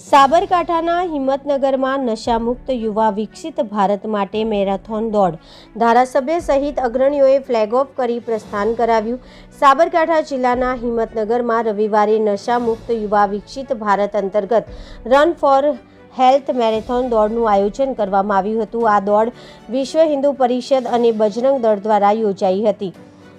સાબરકાંઠાના હિંમતનગરમાં નશામુક્ત યુવા વિકસિત ભારત માટે મેરેથોન દોડ. ધારાસભ્ય સહિત અગ્રણીઓએ ફ્લેગ ઓફ કરી પ્રસ્થાન કરાવ્યું. સાબરકાંઠા જિલ્લાના હિંમતનગરમાં રવિવારે નશામુક્ત યુવા વિકસિત ભારત અંતર્ગત રન ફોર હેલ્થ મેરેથોન દોડનું આયોજન કરવામાં આવ્યું હતું. આ દોડ વિશ્વ હિન્દુ પરિષદ અને બજરંગ દળ દ્વારા યોજાઈ હતી.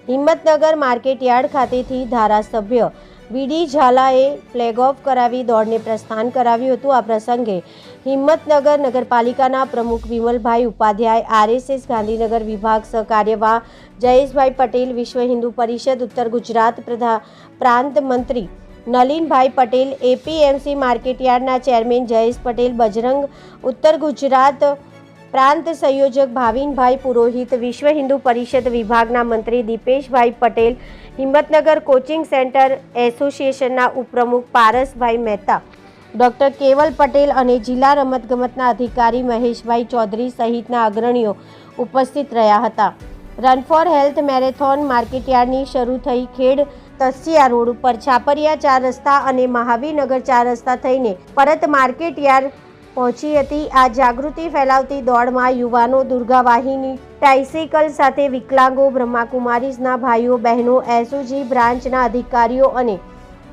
હિંમતનગર માર્કેટયાર્ડ ખાતેથી ધારાસભ્ય વીડી ઝાલાએ ફ્લેગ ઓફ કરાવી દોડને પ્રસ્થાન કરાવ્યું હતું. આ પ્રસંગે હિંમતનગર નગરપાલિકાના પ્રમુખ વિમલભાઈ ઉપાધ્યાય, આરએસએસ ગાંધીનગર વિભાગ સહકાર્યવા જયેશભાઈ પટેલ, વિશ્વ હિન્દુ પરિષદ ઉત્તર ગુજરાત પ્રધા પ્રાંત મંત્રી Nalinbhai Patel, A P M C માર્કેટયાર્ડના chairman Jayesh Patel, Bajrang ઉત્તર ગુજરાત પ્રાંત સંયોજક ભાવિનભાઈ પુરોહિત, વિશ્વ હિન્દુ પરિષદ વિભાગના મંત્રી દીપેશભાઈ પટેલ, હિંમતનગર કોચિંગ સેન્ટર એસોસિએશનના ઉપપ્રમુખ પારસભાઈ મહેતા, ડૉક્ટર કેવલ પટેલ અને જિલ્લા રમતગમતના અધિકારી મહેશભાઈ ચૌધરી સહિતના અગ્રણીઓ ઉપસ્થિત રહ્યા હતા. રન ફોર હેલ્થ મેરેથોન માર્કેટયાર્ડની શરૂ થઈ ખેડ તસિયા રોડ ઉપર છાપરિયા ચાર રસ્તા અને મહાવીરનગર ચાર રસ્તા થઈને પરત માર્કેટયાર્ડ પહોંચી હતી. આ જાગૃતિ ફેલાવતી દોડમાં યુવાનો દુર્ગા વાહિની સાથે વિકલાંગો, બ્રહ્માકુમારીઝના ભાઈઓ, બહેનો, એસઓજી બ્રાન્ચના અધિકારીઓ અને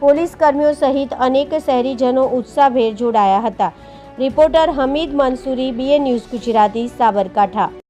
પોલીસ કર્મીઓ સહિત અનેક શહેરીજનો ઉત્સાહભેર જોડાયા હતા. Reporter Hamid Mansuri B A news Gujarati Sabarkantha.